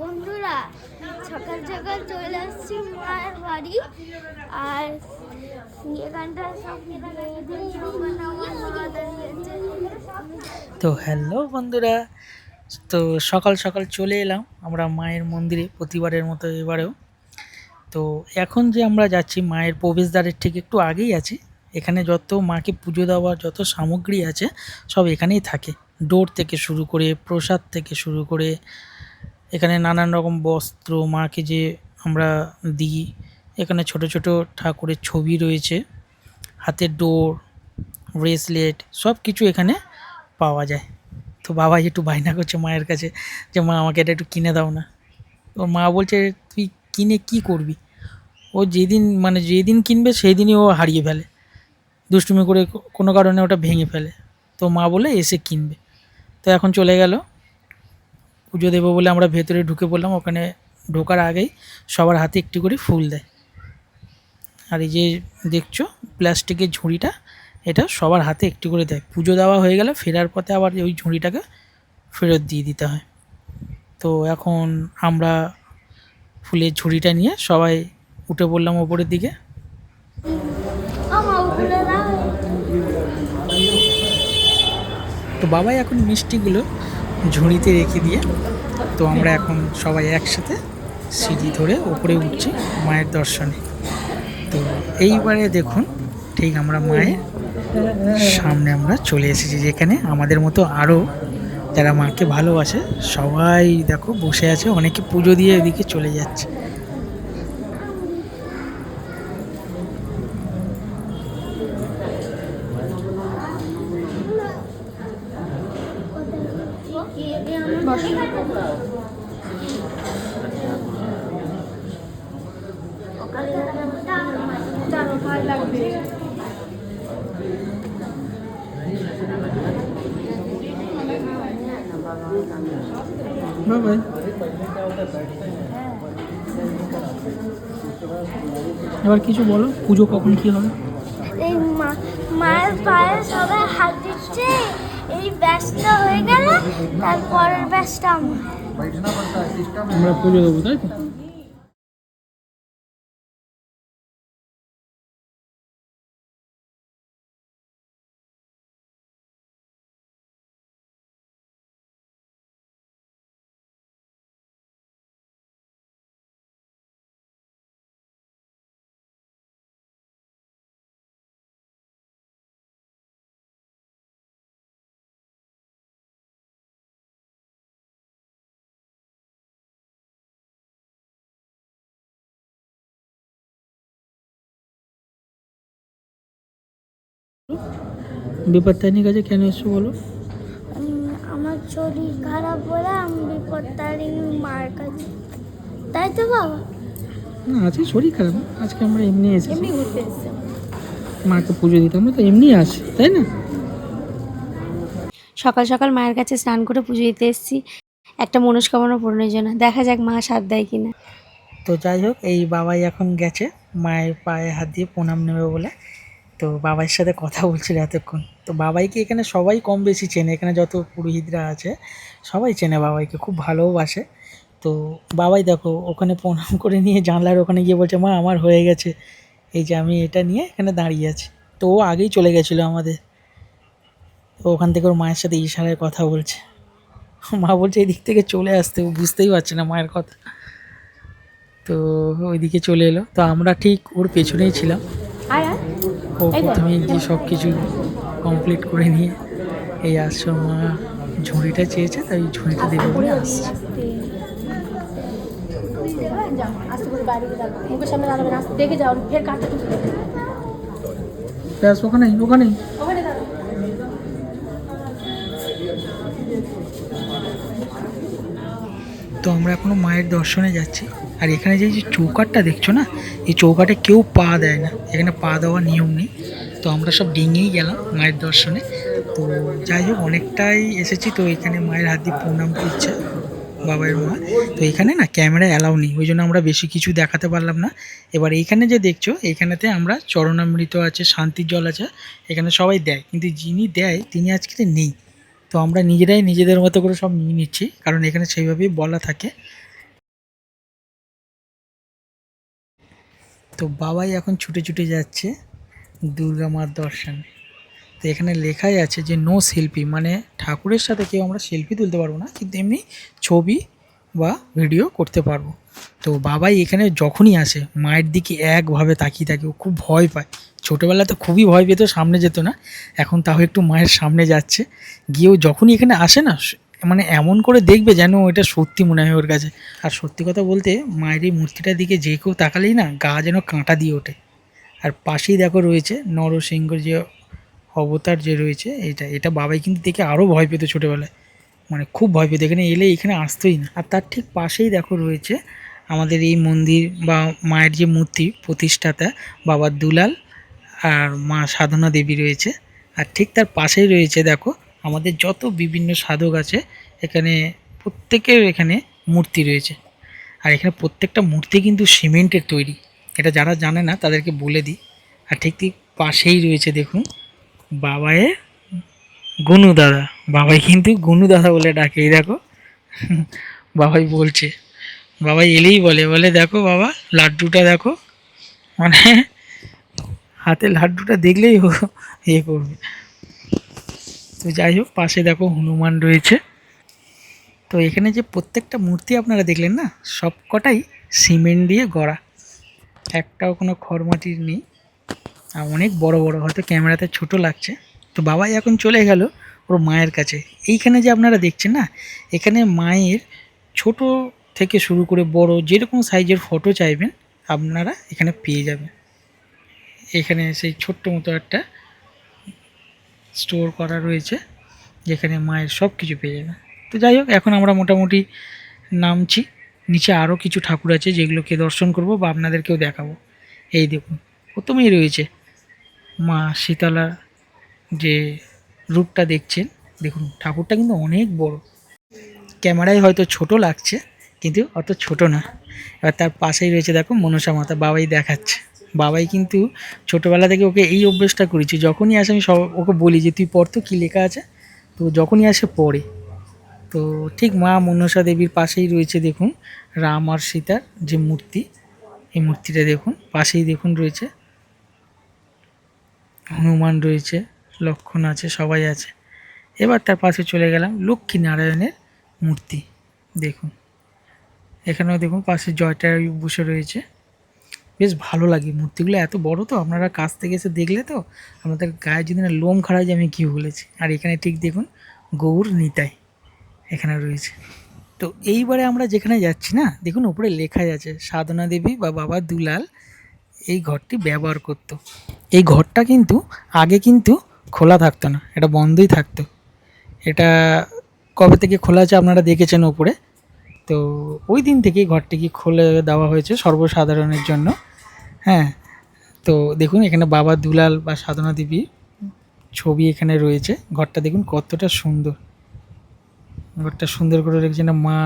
বন্ধুরা, সকাল সকাল চলে আসছি মায়ের বাড়ি। আর এখানটা সব তো হ্যালো বন্ধুরা, তো সকাল সকাল চলে এলাম আমরা মায়ের মন্দিরে প্রতিবারের মতো এবারেও। তো এখন যে আমরা যাচ্ছি মায়ের প্রবেশদ্বারের ঠিক একটু আগেই আছি। এখানে যত মাকে পুজো দেওয়ার যত সামগ্রী আছে সব এখানেই থাকে। ডোর থেকে শুরু করে প্রসাদ থেকে শুরু করে এখানে নানান রকম বস্ত্র মাকে যে আমরা দিই। এখানে ছোট ছোট ঠাকুরের ছবি রয়েছে। হাতের ডোর, ব্রেসলেট সব কিছু এখানে পাওয়া যায়। তো বাবা একটু বায়না করছে মায়ের কাছে যে, মা, আমাকে এটা একটু কিনে দাও না। তো মা বলছে, তুই কিনে কি করবি? ও যেদিন মানে যেদিন কিনবে সেই দিনই ও হারিয়ে ফেলে। দুষ্টুমি করে কোনো কারণে ওটা ভেঙে ফেলে। তো মা বলে, এসে কিনবে। তো এখন চলে গেল। পুজো দেবো বলে আমরা ভেতরে ঢুকে পড়লাম, ওখানে ঢোকার আগেই সবার হাতে একটি করে ফুল দেয়। আর এই যে দেখছ, প্লাস্টিকের ঝুড়িটা, এটা সবার হাতে একটি করে দেয়। পুজো দেওয়া হয়ে গেলে ফেরার পথে আবার ওই ঝুড়িটাকে ফেরত দিয়ে দিতে হয়। তো এখন আমরা ফুলের ঝুড়িটা নিয়ে সবাই উঠে পড়লাম ওপরের দিকে। তো বাবাই এখন মিষ্টিগুলো ঝুড়িতে রেখে দিয়ে তো আমরা এখন সবাই একসাথে সিঁড়ি ধরে ওপরে উঠছি মায়ের দর্শনে। তো এইবারে দেখুন, ঠিক আমরা মায়ের সামনে আমরা চলে এসেছি যেখানে আমাদের মতো আরও যারা মাকে ভালোবাসে, সবাই দেখো বসে আছে, অনেকে পুজো দিয়ে এদিকে চলে যাচ্ছে বাবাই এবার কিছু বলো পুজো কখন কি হবে? এই মা মায়ের পায়ে সবাই হাত দিচ্ছে এই ব্যাসটা হয়ে গেলে তারপরের ব্যাসটা আমরা। পুজো দেবো তাই তো? বিপত্তারিণীর কাছে কেন এসছো বলো? আমার শরীর খারাপ বলে আমি বিপত্তারিণী মার কাছে। তাই তো বাবা? না আজকে শরীর খারাপ। না। আজকে আমরা এমনি এসেছি। এমনি ঘুরতে এসছে মাকে পুজো দিতে। আমরা তো এমনি আসি তাই না? সকাল সকাল মায়ের কাছে স্নান করে পুজো দিতে এসেছি। একটা মনস্কামনা পূরণের জন্য। দেখা যাক মা সাথ দেয় কিনা। তো যাই হোক এই বাবাই এখন গেছে। মায়ের পায়ে হাত দিয়ে প্রণাম নেবে বলে। তো বাবার সাথে কথা বলছিল এতক্ষণ। তো বাবাইকে এখানে সবাই কম বেশি চেনে, এখানে যত পুরোহিতরা আছে, সবাই চেনে বাবাইকে, খুব ভালোবাসে তো বাবাই দেখো, ওখানে প্রণাম করে নিয়ে জানলার ওখানে গিয়ে বলছে, মা, আমার হয়ে গেছে। এই যে আমি এটা নিয়ে এখানে দাঁড়িয়ে আছি। তো ও আগেই চলে গেছিল আমাদের। তো ওখান থেকে ওর মায়ের সাথে ইশারায় কথা বলছে। মা বলছে এই দিক থেকে চলে আসতে। ও বুঝতেই পারছে না মায়ের কথা। তো ওইদিকে চলে এলো। তো আমরা ঠিক ওর পেছনেই ছিলাম। ও প্রথমে গিয়ে সব কিছু কমপ্লিট করে নিয়ে এই আসছো মা ঝুড়িটা চেয়েছে, তাই ঝুড়িটা দেবে বলে আসছে। ব্যাস তো আমরা এখনও মায়ের দর্শনে যাচ্ছি। আর এখানে যে যে চৌকাটটা দেখছ না, এই চৌকাটে কেউ পা দেয় না। এখানে পা দেওয়ার নিয়ম নেই। তো আমরা সব ডিঙেই গেলাম মায়ের দর্শনে। তো যাই হোক, অনেকটাই এসেছি তো এখানে মায়ের হাত দিয়ে প্রণাম করছে বাবার মা। তো এখানে না ক্যামেরা অ্যালাউ নেই, ওই জন্য আমরা বেশি কিছু দেখাতে পারলাম না। এবার এইখানে যে দেখছ এখানেতে আমরা চরণামৃত আছে, শান্তির জল আছে, এখানে সবাই দেয়। কিন্তু যিনি দেয়, তিনি আজকে নেই। তো আমরা নিজেরাই নিজেদের মতো করে সব নিয়ে নিচ্ছি, কারণ এখানে সেইভাবেই বলা থাকে। তো বাবাই এখন ছুটে ছুটে যাচ্ছে দুর্গা মার দর্শনে। তো এখানে লেখাই আছে যে নো সেলফি মানে ঠাকুরের সাথে কেউ আমরা সেলফি তুলতে পারব না, কিন্তু এমনি ছবি বা ভিডিও করতে পারব। তো বাবাই এখানে যখনই আসে, মায়ের দিকে একভাবে তাকিয়ে থাকে, ও খুব ভয় পায়। ছোটোবেলা তো খুবই ভয় পেত, সামনে যেত না। এখন তাও একটু মায়ের সামনে যাচ্ছে। গিয়েও যখনই এখানে আসে না মানে এমন করে দেখবে যেন এটা সত্যি মনে হয় ওর কাছে। আর সত্যি কথা বলতে, মায়ের এই মূর্তিটার দিকে যে কেউ তাকালেই না, গা যেন কাঁটা দিয়ে ওঠে। আর পাশেই দেখো রয়েছে নরসিংহ যে অবতার যে রয়েছে, এটা এটা বাবাই কিন্তু দেখে আরও ভয় পেত ছোটোবেলায়। মানে খুব ভয় পেত, এখানে এলে এখানে আসতোই না। আর তার ঠিক পাশেই দেখো রয়েছে আমাদের এই মন্দির বা মায়ের যে মূর্তি প্রতিষ্ঠাতা বাবা দুলাল আর মা সাধনা দেবী রয়েছে। আর ঠিক তার পাশেই রয়েছে দেখো আমাদের যত বিভিন্ন সাধক আছে, এখানে প্রত্যেকের এখানে মূর্তি রয়েছে। আর এখানে প্রত্যেকটা মূর্তি কিন্তু সিমেন্টের তৈরি। এটা যারা জানে না, তাদেরকে বলে দিই। আর ঠিক ঠিক পাশেই রয়েছে, দেখুন বাবায়ের গনু দাদা। বাবাই কিন্তু গনু দাদা বলে ডাকে, এই দেখো। বাবাই বলছে, বাবাই এলেই বলে বলে, দেখো বাবা, লাড্ডুটা দেখো। মানে হাতে লাড্ডুটা দেখলেই ও ইয়ে করবে। তো যাই হোক, পাশে দেখো হনুমান রয়েছে। তো এখানে যে প্রত্যেকটা মূর্তি আপনারা দেখলেন না, সব কটাই সিমেন্ট দিয়ে গড়া। একটাও কোনো খড়মাটির নেই। আর অনেক বড় বড়, হয়তো ক্যামেরাতে ছোট লাগছে। তো বাবাই এখন চলে গেল ওর মায়ের কাছে। এইখানে যে আপনারা দেখছেন না, এখানে মায়ের ছোট থেকে শুরু করে বড় যেরকম সাইজের ফটো চাইবেন, আপনারা এখানে পেয়ে যাবেন। এখানে সেই ছোট্ট মতো একটা স্টোর করা রয়েছে, যেখানে মায়ের সব কিছু পেয়ে যাবে। তো যাই হোক, এখন আমরা মোটামুটি নামছি। নিচে আরও কিছু ঠাকুর আছে যেগুলোকে দর্শন করব বা আপনাদেরকেও দেখাবো। এই দেখুন, প্রথমেই রয়েছে মা শীতলা যে রূপটা দেখছেন। দেখুন, ঠাকুরটা কিন্তু অনেক বড়। ক্যামেরায় হয়তো ছোট লাগছে, কিন্তু অত ছোট না। এবার তার পাশেই রয়েছে, দেখো, মনসা মাতা, বাবাই দেখাচ্ছে। বাবাই কিন্তু ছোটোবেলা থেকে ওকে এই অভ্যেসটা করেছি। যখনই আসে আমি সব ওকে বলি যে, তুই পড়তো কী লেখা আছে? তো যখনই আসে পড়ে। তো ঠিক মা মনসা দেবীর পাশেই রয়েছে দেখুন, রাম আর সীতার যে মূর্তি, এই মূর্তিটা দেখুন, পাশেই দেখুন রয়েছে। হনুমান রয়েছে, লক্ষণ আছে, সবাই আছে। এবার তার পাশে চলে গেলাম লক্ষ্মী নারায়ণের মূর্তি, দেখুন। এখানেও দেখুন পাশে জয়টা বসে রয়েছে। বেশ ভালো লাগে। মূর্তিগুলো এত বড় তো, আপনারা কাছ থেকে এসে দেখলে তো আমাদের গায়ে যদি না লোম খাড়ায় যে আমি কী বলেছি। আর এখানে ঠিক দেখুন, গৌর নিতাই এখানে রয়েছে। তো এইবারে আমরা যেখানে যাচ্ছি না, দেখুন উপরে লেখা আছে, সাধনা দেবী বা বাবা দুলাল এই ঘরটি ব্যবহার করতো। এই ঘরটা কিন্তু আগে কিন্তু খোলা থাকতো না, এটা বন্ধই থাকতো। এটা কবে থেকে খোলা আছে আপনারা দেখেছেন ওপরে তো ওই দিন থেকেই ঘরটিকে খুলে দেওয়া হয়েছে সর্বসাধারণের জন্য। হ্যাঁ তো দেখুন এখানে বাবা দুলাল বা সাধনা দেবী ছবি এখানে রয়েছে। ঘরটা দেখুন কতটা সুন্দর। ঘরটা সুন্দর করে রেখেছে না, মা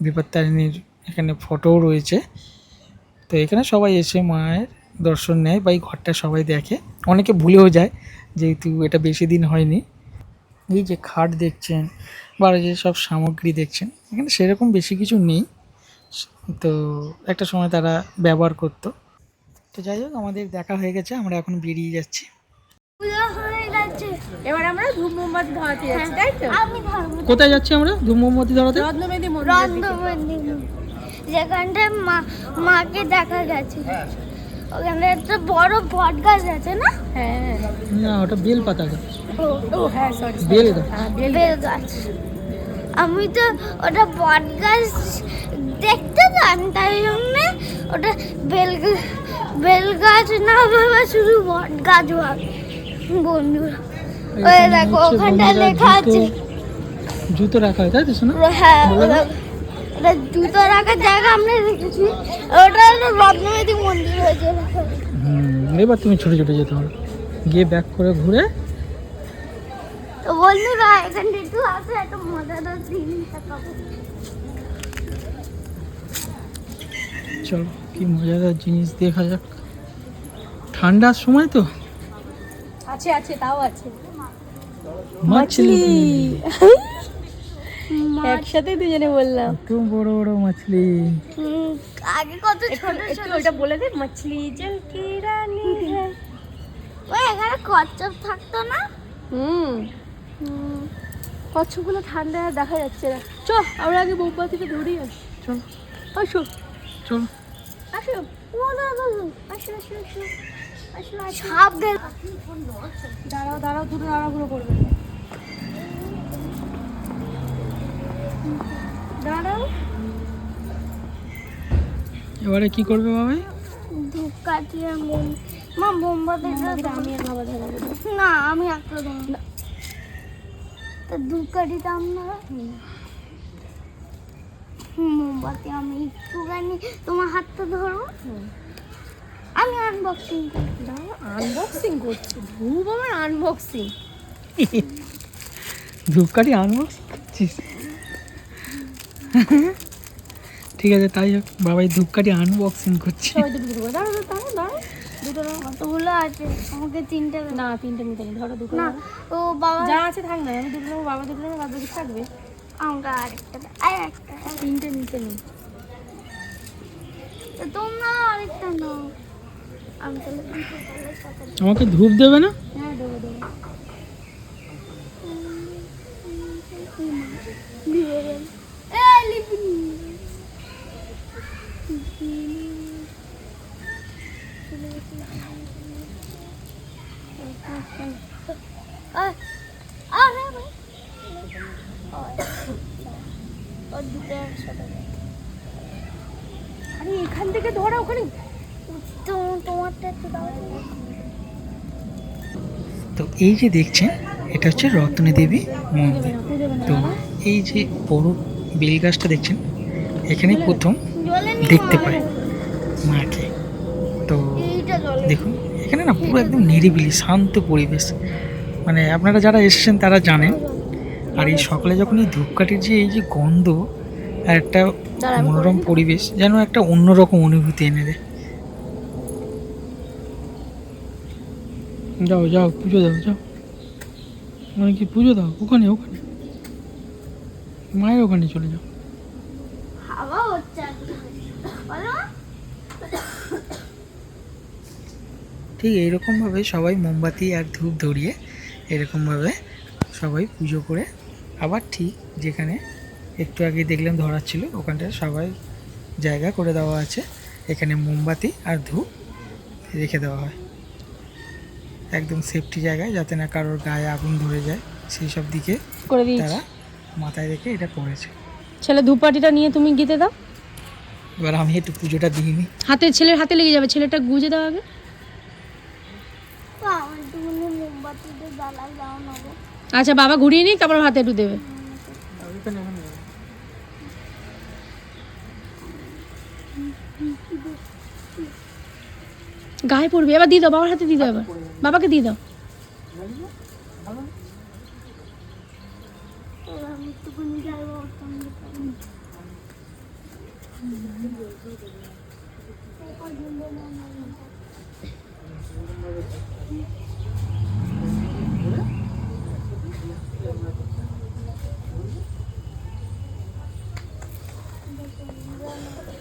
বিপত্তারিণীর এখানে ফটোও রয়েছে। তো এখানে সবাই এসে মায়ের দর্শন নেয় বা এই ঘরটা সবাই দেখে। অনেকে ভুলেও যায় যেহেতু এটা বেশি দিন হয়নি। এই যে খাট দেখছেন বা যে সব সামগ্রী দেখছেন এখানে সেরকম বেশি কিছু নেই। তো একটা সময় তারা ব্যবহার করতো। তো যাই হোক আমাদের দেখা হয়ে গেছে আমরা এখন বেরিয়ে যাচ্ছি। এবার আমরা ধূপ মোমবাতি ধরাতে যাচ্ছি তাই তো? কোথায় যাচ্ছি আমরা? ধূম মোমবাতি ধরাতে? মন্দির। যেখানটায় মা মাকে দেখা গেছে। ওখানে একটা বড় বট গাছ আছে না? হ্যাঁ। হ্যাঁ না ওটা বেল পাতা গাছ। ও ও হ্যাঁ সরি বেল গাছ। বেল গাছ। আমি তো ওটা বট গাছ দেখতে চান তাই জন্য ওটা বেল বেল গাছ না ভেবে শুধু বট গাছ ভাবে বন্ধুরা। ওই দেখো ওখানটা লেখা আছে। জুতো- জুতো রাখা হয় তাই তো শোনা হ্যাঁ ওটা জুতো রাখার জায়গা আমরা রেখেছি। ওটা হলো রত্নবেদী মন্দির হয়েছে। হুম এবার তুমি ছোটো ছোটো যেতে হবে। গিয়ে ব্যাক করে ঘুরে তো বন্ধুরা এখানটা একটু আছে একটা মজাদার জিনিস দেখাবো। চলো কি মজাদার জিনিস দেখা যাক। ঠান্ডার সময় তো। আছে আছে তাও আছে। মাছলি একসাথে দুজনে বললাম। এত বড় বড় মাছলি। আগে কত ছোট ছোট ওটা বলে দে মাছলি জল কি রানী হ্যাঁ ওই এখানে কচ্ছপ থাকতো না? হুম। কচ্ছপগুলো ঠান্ডায় দেখা যাচ্ছে না। চ আমরা আগে মোমবাতিটা ধরেই আসি। চল। আসো। চল। আসো। আসো আসো আসো আসো আসো। সাপ দেখ দাঁড়াও দাঁড়াও দুটো দাঁড়াগুলো করবে। দাঁড়াও। এবারে কি করবে বাবাই ধূপ কাটিয়ে মোম মা মোমবাতিটা আমি আর বাবা ধরাবো না আমি একটা ধরুন তো ধূপ কাঠিতাম না মোমবাতি আমি একটুখানি তোমার হাতটা ধরো। আমি আনবক্সিং আনবক্সিং করছি। ধূপ আমার আনবক্সিং ধূপকাঠি আনব করছিস? ঠিক আছে তাই হোক বাবাই ধূপকাঠি আনবক্সিং করছে দুটো আছে আমাকে তিনটে না তিনটে নিতে নেই ধরো দুটো না ও বাবা যা আছে থাক না আমি দুটো নেব বাবা দুটো নেব বাবা দুটো থাকবে আমাকে আরেকটা। আর একটা তিনটে নিতে নেই তো তোমরা আরেকটা নাও আমাকে ধূপ দেবে না হ্যাঁ দেবো দেবো দিয়ে দেন এই লিপিনি আয় আরে এখান থেকে ধরা ওখানে। তো তোমারটা একটু দাও। তো এই যে দেখছেন এটা হচ্ছে রত্নী দেবী মন্দির তো এই যে বড় বেল গাছটা দেখছেন? এখানে প্রথম দেখতে। পায় মাকে। তো দেখুন এখানে না পুরো একদম নিরিবিলি শান্ত পরিবেশ। মানে আপনারা যারা এসেছেন তারা জানেন। আর এই সকালে যখন এই ধূপকাঠির যে এই যে গন্ধ আর একটা মনোরম পরিবেশ যেন একটা অন্যরকম অনুভূতি এনে দেয়। যাও যাও পুজো দাও যাও। মানে কি পুজো দাও? ওখানে ওখানে। মায়ের ওখানে চলে যাও। হাওয়া হচ্ছে আর কি। বলো? ঠিক এইরকমভাবে সবাই মোমবাতি আর ধূপ ধরিয়ে এরকমভাবে সবাই পুজো করে। আবার ঠিক যেখানে একটু আগে দেখলাম ধরার ছিল ওখানটা সবাই জায়গা করে দেওয়া আছে। এখানে মোমবাতি আর ধূপ রেখে দেওয়া হয়। একদম সেফটি জায়গায় যাতে না কারোর গায়ে আগুন ধরে যায় সেই সব দিকে তারা মাথায় রেখে এটা করেছে। ছেলে ধূপপাটিটা নিয়ে তুমি গিতে দাও। এবার আমি একটু পুজোটা দিয়ে নিই হাতে ছেলের হাতে লেগে যাবে ছেলেটা গুজে দাও আগে। আচ্ছা বাবা ঘুরিয়ে নিই তারপর হাতে একটু দেবে। গায়ে পড়বে এবার দিয়ে দাও বাবার হাতে দিয়ে দাও এবার। বাবাকে দিয়ে দাও এবার আমি একটুখানি যাব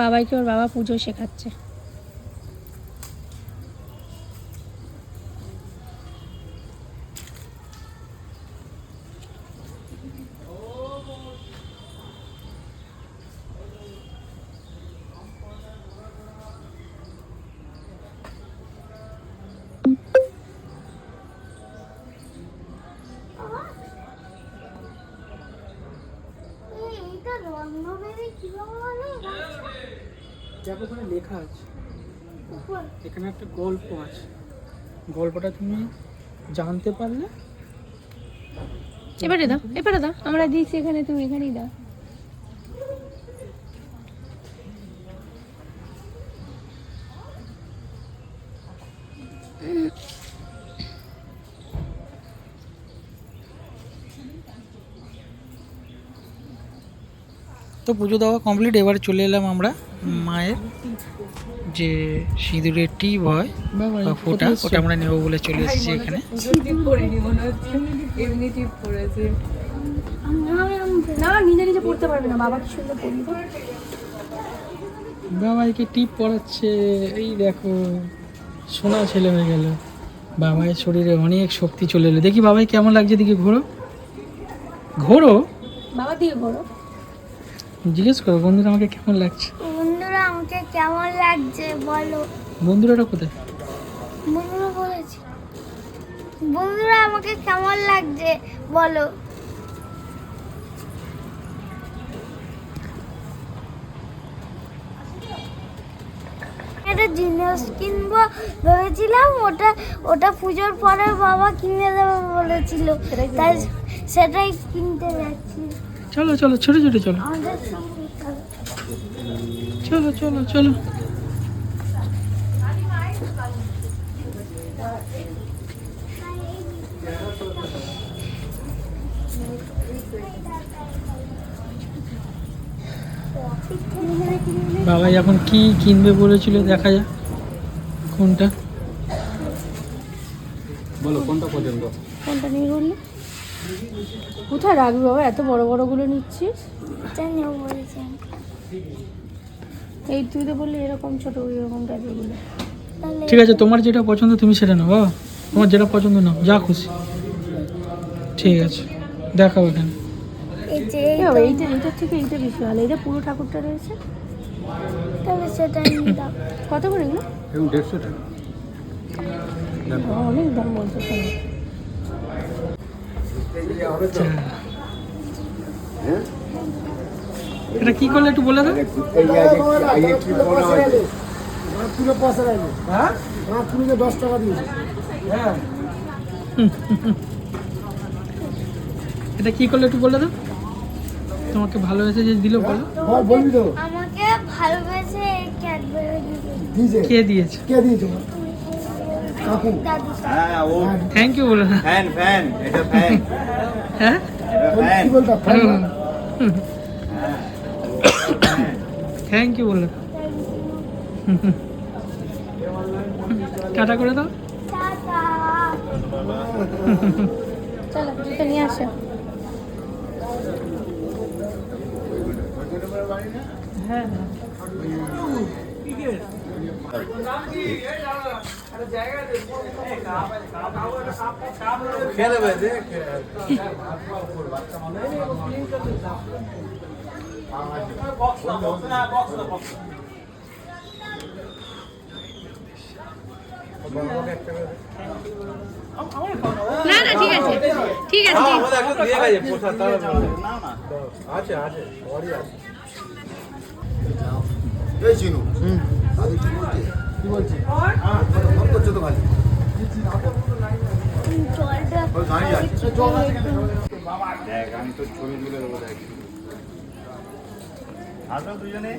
বাবাইকে ওর বাবা পুজো শেখাচ্ছে। দেখো ওখানে লেখা আছে। এখানে একটা গল্প আছে। গল্পটা তুমি জানতে পারলে? এবারে দাও এবারে দাও। আমরা দিচ্ছি এখানে তুমি এখানেই দাও। তো পুজো দেওয়া কমপ্লিট এবার চলে এলাম আমরা। মায়ের যে সিঁদুরের টিপ হয় বা ফোঁটা ওটা আমরা নেব বলে চলে এসেছি এখানে। আমি আমি না নিজে নিজে পড়তে পারবে না বাবা কি সুন্দর বাবাইকে টিপ পড়াচ্ছে এই দেখো সোনা ছেলে হয়ে গেল। বাবাইয়ের শরীরে অনেক শক্তি চলে এলো। দেখি বাবাই কেমন লাগছে দেখি ঘোরো। ঘোরো? বাবা দিয়ে ঘোরো। জিজ্ঞেস করো বন্ধুরা আমাকে কেমন লাগছে? কেমন লাগছে বলো? বন্ধুরাটা কোথায়? বন্ধুরা বলেছি। বন্ধুরা আমাকে কেমন লাগছে বলো? একটা জিনিস কিনবো ভেবেছিলাম ওটা ওটা পুজোর পরে বাবা কিনে দেবে বলেছিল। তাই সেটাই কিনতে যাচ্ছি। চলো চলো ছোটো ছোটো চলো। চলো। চলো চলো। বাবা এখন কি কিনবে বলেছিল দেখা যাক। কোনটা? বলো কোনটা নিয়ে বললি? কোথায় রাখবি বাবা? এত বড় বড়গুলো নিচ্ছিস এটা নেব বলেছি আমি। এই তুই তো বললি এরকম ছোট এরকম টাইপেরগুলো ঠিক আছে তোমার যেটা পছন্দ তুমি সেটা নাও বাবা। তোমার যেটা পছন্দ নাও যা খুশি। ঠিক আছে দেখাও এখানে। এই যে এই এইটা। এইটার থেকে এইটা বেশি ভালো। এইটা পুরো ঠাকুরটা রয়েছে? তবে সেটা কত করে এগুলো? অনেক দাম বলছে। এটা কি করলে একটু বলে দাও? এটা কি করলে একটু বলে দাও? তোমাকে ভালোবেসে যে দিল বলো। আমাকে ভালোবেসে ক্যাডবেরি কে দিয়েছে? দাদু হ্যাঁ ও। থ্যাংক ইউ বলো না ফ্যান ফ্যান এটা ফ্যান হ্যাঁ? এটা ফ্যান থ্যাংক ইউ বলো টাটা করে দাও। চলো আসো হ্যাঁ। খেলে বেঁধে না না ঠিক আছে ঠিক আছে আছে আছে। এই চিনু দাদু কি বলছে কি বলছে হ্যাঁ ফোন করছ তো ভাই জলটা গাড়ি আছে দেখ আমি তো ছবি তুলে দেবো দেখ। হাসো দুজনে